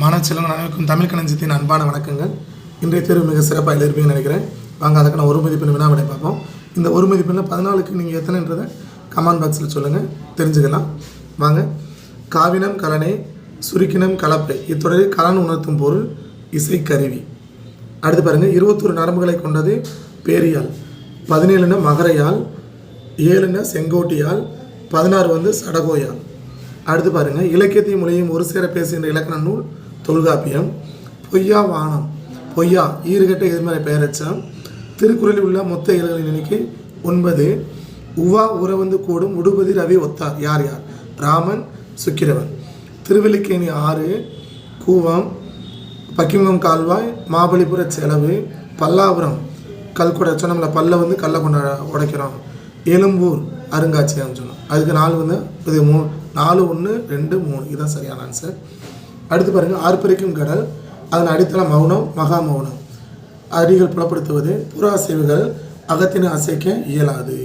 மாணவ செல்வங்கள் அனைவருக்கும் தமிழ் கணஞ்சத்தின் அன்பான வணக்கங்கள். இன்றைய தேர்வு மிக சிறப்பாக எழுதிருப்பீங்கன்னு நினைக்கிறேன். வாங்க அதுக்கு நான் ஒரு மதிப்பெண் வினாவிடை பார்ப்போம். இந்த ஒரு மதிப்பெண்ணில் பதினாலுக்கு நீங்கள் எத்தனைன்றதை கமெண்ட் பாக்ஸில் சொல்லுங்கள் தெரிஞ்சுக்கலாம். வாங்க. காவினம் கலனை சுருக்கினம் கலப்பை. இத்தொடரில் கலன் உணர்த்தும் பொருள் இசை கருவி அடுத்து பாருங்கள் இருபத்தொரு நரம்புகளை கொண்டது பேரியால். பதினேழுன மகரையால் ஏழுன செங்கோட்டியால் பதினாறு வந்து சடகோயால். அடுத்து பாருங்க. இலக்கியத்தையும் மொழியும் ஒரு சேர பேசுகின்ற இலக்கண நூல் தொல்காப்பியம் பொய்யா வானம் பொய்யா ஈறுகட்ட எதிர்மறை பெயரச்சம் திருக்குறளில் உள்ள மொத்த இயல்களின் எண்ணிக்கை ஒன்பது உவா உறவந்து கூடும் உடுபதி ரவி ஒத்தார். யார் யார்? ராமன் சுக்கிரவன். திருவல்லிக்கேணி ஆறு கூவம் பக்கிங்கம் கால்வாய் மாபலிபுர செலவு பல்லாபுரம் கல்குடை சொன்னோம்ல பல்ல வந்து கல்லை கொண்ட உடைக்கிறோம். எழும்பூர் அருங்காட்சியகம் சொன்னோம். அதுக்கு நாலு வந்து இது மூணு நாலு ஒன்று ரெண்டு மூணு. இதுதான் சரியான ஆன்சர் அடுத்து பாருங்கள் ஆர்ப்பரிக்கும் கடல் அதன் அடித்தளம் மௌனம் மகா மௌனம். அடிகள் புலப்படுத்துவது புற அசைவுகள் அகத்தினை அசைக்க இயலாது.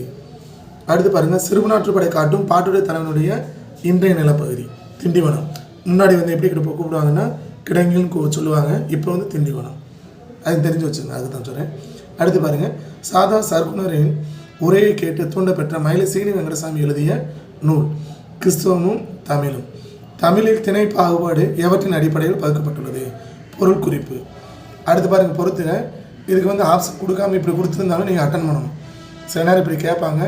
அடுத்து பாருங்கள் சிறுவனாற்றுப்படை காட்டும் பாட்டுடைய தலைவனுடைய இன்றைய நிலப்பகுதி திண்டிவனம். முன்னாடி வந்து எப்படி கிட்ட கூப்பிடுவாங்கன்னா கிடங்கில்னு கூ சொல்லுவாங்க இப்போ வந்து திண்டிவனம். அது தெரிஞ்சு வச்சுங்க அதுக்கு தான் சொல்கிறேன் அடுத்து பாருங்கள் சாதா சர்க்குனரின் உரையை கேட்டு தூண்டப்பெற்ற மயிலை சீனி வெங்கடசாமி எழுதிய நூல் கிறிஸ்துவமும் தமிழும். தமிழில் திணை பாகுபாடு எவற்றின் அடிப்படையில் பகுக்கப்பட்டுள்ளது? பொருள் குறிப்பு. அடுத்து பாருங்கள் பொறுத்துங்க இதுக்கு வந்து ஆப்ஷன் கொடுக்காம இப்படி கொடுத்துருந்தாலும் நீங்கள் அட்டன் பண்ணணும். சில நேரம் இப்படி கேட்பாங்க.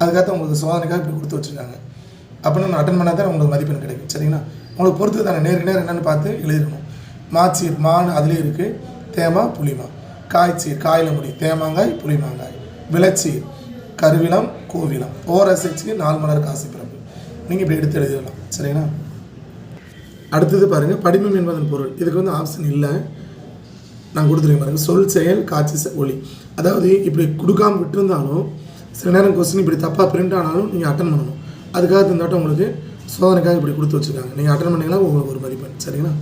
அதுக்காக உங்களுக்கு சோதனைக்காக இப்படி கொடுத்து வச்சுருக்காங்க. அப்படின்னு நான் அட்டன் பண்ணால் தான் உங்களுக்கு மதிப்பெண் கிடைக்கும். சரிங்களா? உங்களுக்கு பொறுத்து தானே நேருக்கு நேரம் என்னென்னு பார்த்து எழுதிடணும் மாச்சீர் மான் அதுலேயே இருக்குது தேமா புளிமா. காய்ச்சீர் காயில் முடி. தேமாங்காய் புளிமாங்காய். விளச்சீர் கருவிலம் கோவிலம் ஓரசைச்சீர் நாலு மலர் காசி பிறப்பு. நீங்கள் இப்படி எடுத்து எழுதிடலாம். சரிங்களா? அடுத்தது பாருங்கள் படிமம் என்பதன் பொருள். இதுக்கு வந்து ஆப்ஷன் இல்லை. நான் கொடுத்துருக்கேன் பாருங்கள் சொல் செயல் காட்சி ஒளி. அதாவது இப்படி கொடுக்காம விட்டுருந்தாலும் சில நேரம் கொஸ்டின் இப்படி தப்பாக பிரிண்ட் ஆனாலும் நீங்கள் அட்டன் பண்ணணும். அதுக்காக தந்தாட்டம் உங்களுக்கு சோதனைக்காக இப்படி கொடுத்து வச்சுருக்காங்க. நீங்கள் அட்டன் பண்ணிங்கன்னா உங்களுக்கு ஒரு மதிப்பெண். சரிங்களா?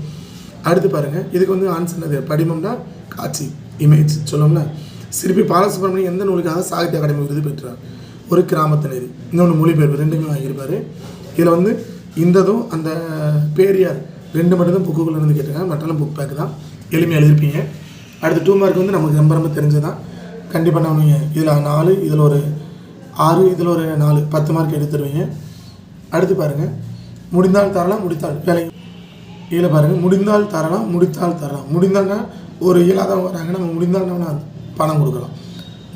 அடுத்து பாருங்கள் இதுக்கு வந்து ஆன்சர் என்னது? படிமம்னா காட்சி இமேஜ் சொல்லோம்ல சிற்பி பாலசுப்ரமணியம் எந்த நூலுக்காக சாகித்ய அகாடமி விருது பெற்றார்? ஒரு கிராமத்து நெறி. இன்னொன்று மொழிபெயர்ப்பு ரெண்டுமே வாங்கியிருப்பாரு. இதில் வந்து இந்ததும் அந்த பேரியார் ரெண்டு மட்டும் தான் புக்குக்குள்ள இருந்து கேட்டிருக்காங்க. மற்றெல்லாம் புக் பேக் தான். எளிமையாக எழுதிருப்பீங்க. அடுத்து டூ மார்க் வந்து நமக்கு ரொம்ப ரொம்ப தெரிஞ்சதான் கண்டிப்பாக நான் இதில் நாலு இதில் ஒரு ஆறு இதில் ஒரு நாலு பத்து மார்க் எடுத்துருவீங்க அடுத்து பாருங்கள் முடிந்தால் தரலாம் முடித்தால் வேலை. இதில் பாருங்கள் முடிந்தால் தரலாம் முடித்தால் தரலாம். முடிந்தால்னா ஒரு இயலாதவங்க வராங்க நம்ம முடிந்தால் பணம் கொடுக்கலாம்.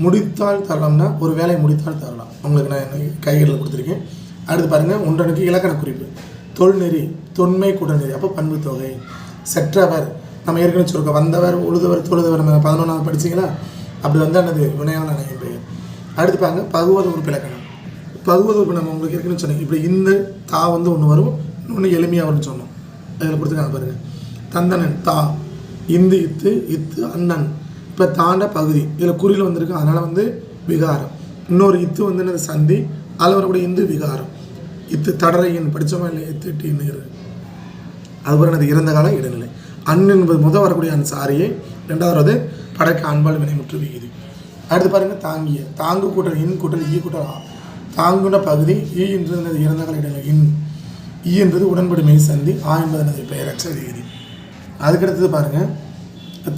முடித்தால் தரலாம்னா ஒரு வேலையை முடித்தால் தரலாம். உங்களுக்கு நான் கைகளில் கொடுத்துருக்கேன். அடுத்து பாருங்கள் ஒன்றனுக்கு இலக்கண குறிப்பு. தொல்நெறி தொன்மை குடநெறி அப்போ பண்பு தொகை. செற்றவர் நம்ம ஏற்கனவே சொல்லிருக்கோம் வந்தவர் உழுதவர் தொழுதவர் நம்ம பதினொன்றாவது படிச்சீங்களா? அப்படி வந்து என்னது? வினையான அணையின் பெயர். அடுத்து பாருங்க பகுவத உறுப்பு இலக்கணம். பகுவத உறுப்பு நம்ம உங்களுக்கு ஏற்கனவே சொன்னீங்க இப்படி இந்த தா வந்து ஒன்று வரும் இன்னொன்று எளிமையாக வரும்னு சொன்னோம். அதில் கொடுத்துருக்காங்க பாருங்க. தந்தனன் தா. இந்து இத்து இத்து அண்ணன். இப்போ தாண்ட பகுதி. இதில் குறியில் வந்திருக்கு. அதனால் வந்து விகாரம். இன்னொரு இத்து வந்து என்னது? சந்தி. அதில் வரக்கூடிய இந்து விகாரம். இத்து தடரையின் படித்தோமா இல்லை இத்து அதுபோல் எனது இறந்த கால இடைநிலை. அன் என்பது முதல் வரக்கூடிய அந்த சாரியை ரெண்டாவது படைக்க அன்பால் வினைமுற்று விகுதி அடுத்து பாருங்க தாங்கிய. தாங்கு கூட்டல் இன் கூட்டல் ஈ கூட்டல் ஆ. தாங்குன பகுதி ஈ என்றது எனது இறந்த கால இடைநிலை இன். ஈ என்பது உடன்படுமை சந்தி ஆ என்பது எனது பெயரற்ற விகுதி அதுக்கடுத்தது பாருங்க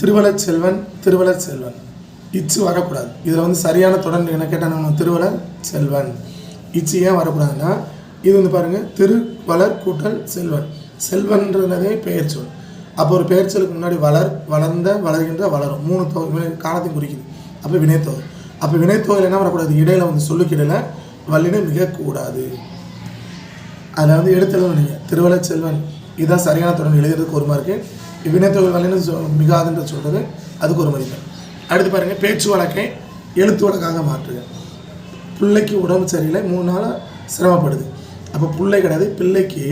திருவளர் செல்வன் திருவளர் செல்வன். இச்சு வரக்கூடாது. இதில் வந்து சரியான தொடர்ந்து என்ன கேட்டால் நம்ம திருவளர் செல்வன். இச்சு ஏன் வரக்கூடாதுன்னா இது வந்து பாருங்கள் திருவளர் கூட்டல் செல்வன். செல்வன்றதே பெயர் சொல். அப்போ ஒரு பெயர் சொல்லுக்கு முன்னாடி வளர் வளர்ந்த வளர்கின்ற வளரும். மூணு தொகை காலத்தையும் குறிக்குது. அப்போ வினைத்தொகை. அப்போ வினைத்தொகையில் என்ன வரக்கூடாது? இடையில வந்து சொல்லுக்கு வல்லினை மிகக்கூடாது. அதில் வந்து எடுத்துலாம் நீங்கள் திருவள்ள செல்வன் இதுதான் சரியான தொடர்பு. எழுதுறதுக்கு ஒரு மார்க்கு வினைத்தொகை வல்லினை சொ- மிகாதுன்ற சொல்கிறது அதுக்கு ஒரு மதிப்பு. அடுத்து பாருங்கள் பேச்சு வழக்கை எழுத்து வழக்காக மாற்றுக. பிள்ளைக்கு உடம்பு சரியில்லை மூணு நாளாக சிரமப்படுது. அப்போ பிள்ளை கிடையாது பிள்ளைக்கு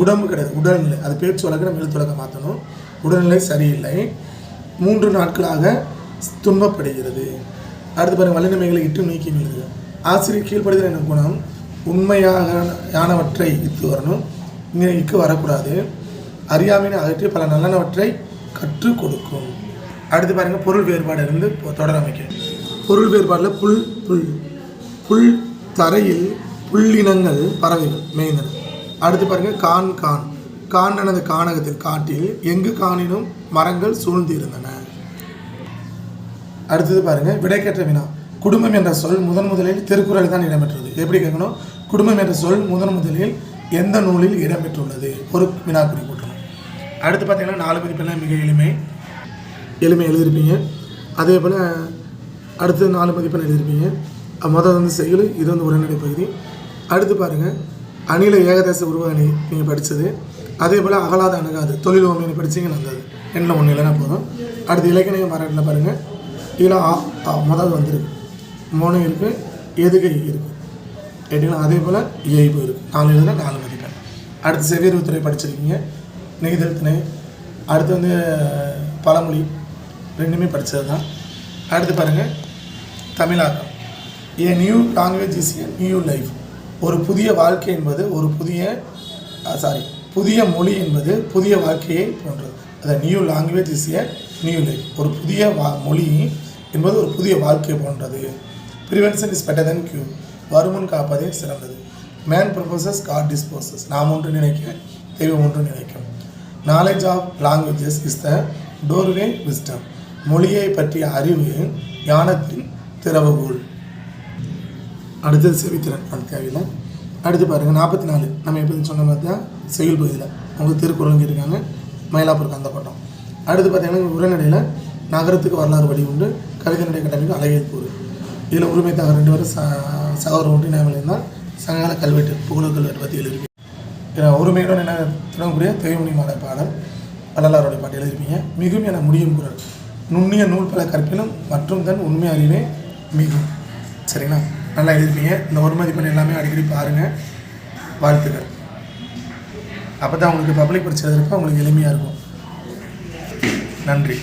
உடம்பு கிடையாது உடல்நிலை. அது பேச்சு வழக்கு நம்ம எழுத்துலக மாற்றணும் உடல்நிலை சரியில்லை. மூன்று நாட்களாக துன்பப்படுகிறது. அடுத்து பாருங்க வல்லினமைகளை இட்டு நீக்கி எழுதுக ஆசிரியர் கீழ்ப்படுதல் என்ன குணம்? உண்மையாக யானவற்றை இத்து வரணும். இங்கே இக்கு வரக்கூடாது. அறியாமையை அகற்றி பல நல்லனவற்றை கற்றுக் கொடுக்கும். அடுத்து பாருங்க பொருள் வேறுபாடு இருந்து தொடர அமைக்க. பொருள் வேறுபாடில் புல் புல். புல் தரையில் புல்லினங்கள் பறவைகள் மேய்ந்தன. அடுத்து பாருங்க கான் கான். காண்டனது கானகத்தில் காட்டில் எங்கு காணினும் மரங்கள் சூழ்ந்து இருந்தன அடுத்தது பாருங்க விடைக்கற்ற வினா. குடும்பம் என்ற சொல் முதன் முதலில் திருக்குறள் தான் இடம்பெற்றது. எப்படி கேட்கணும்? குடும்பம் என்ற சொல் முதன் முதலில் எந்த நூலில் இடம்பெற்றுள்ளது? ஒரு வினா குறி அடுத்து பார்த்தீங்கன்னா நாலு மதிப்பெல்லாம் மிக எளிமை. எளிமை எழுதியிருப்பீங்க. அதே போல் அடுத்து நாலு மதிப்பெண் எழுதியிருப்பீங்க. மொதல் வந்து செயல் இது வந்து உரைநடை பகுதி. அடுத்து பாருங்கள் அணில ஏகதேச உருவ அணி நீங்கள் படித்தது அதே போல் அகலாத அணுகாது. தொழில் ஓமையை படித்தீங்கன்னா நல்லது. என்ன ஒன்று இல்லைனா போதும். அடுத்து இலக்கணிய மரட்டில் பாருங்கள் இதில் ஆ ஆ முதல் வந்துருக்கு. மூணு இருக்குது எதுகை இருக்குது எப்படின்னா அதே போல் இயல்பு இருக்குது நாலு எழுதுனா நாலு மதிப்பெண். அடுத்து செவியறிவு படிச்சிருக்கீங்க. நெய்தல் திணை. அடுத்து வந்து பழமொழி. ரெண்டுமே படித்தது தான் அடுத்து பாருங்கள் தமிழாக்கம். A new language is a new life. ஒரு புதிய வாழ்க்கை என்பது ஒரு புதிய சாரி புதிய மொழி என்பது புதிய வாழ்க்கையை போன்றது. அதை new language is a new life ஒரு புதிய வா மொழி என்பது ஒரு புதிய வாழ்க்கை போன்றது. Prevention is better then cure வருமுன் காப்பதே சிறந்தது. மேன் ப்ரொபோசஸ் காட் டிஸ்போசஸ் நாம் ஒன்று நினைக்க தெய்வம் ஒன்று நினைக்கும் knowledge of languages is the doorway wisdom மொழியை பற்றிய அறிவு ஞானத்தின் திறவுகோள். அடுத்தது செவித்திறன் அது தேவையில்லை அடுத்து பாருங்கள் நாற்பத்தி நாலு நம்ம எப்படி சொன்ன மாதிரி தான் செயல் பகுதியில். அவங்க திருக்குறள் இருக்காங்க மயிலாப்பூர் அந்த கோட்டம் அடுத்து பார்த்தீங்கன்னா உரைநடையில் நகரத்துக்கு வரலாறு வழி உண்டு. கவிதை நடை கட்டமைக்கு அழகியல் கூறு. இதில் உரிமை தகவல் ரெண்டு பேரும் ச சகோதர ஒன்றி நியமனம் தான் சங்ககால கல்வெட்டு புகழ் கல்வெட்டு பற்றி எழுதியிருப்பீங்க இதில் உரிமையுடன் என்ன தொடங்கக்கூடிய தெய்வமணி மாலை பாடல் வள்ளலாருடைய பாட்டு எழுதியிருப்பீங்க மிகும் என முடியும் குரல். நுண்ணிய நூல் பல கற்பிலும் மற்றும் தன் உண்மை அறிவே மிகும். சரிங்களா? நல்லா எழுதிருப்பீங்க இந்த ஒரு மதிப்பெண் எல்லாமே அடிக்கடி பாருங்கள் வாழ்த்துக்கள். அப்போ தான் உங்களுக்கு பப்ளிக் பரிச்சை எழுதுறப்ப உங்களுக்கு எளிமையாக இருக்கும். நன்றி.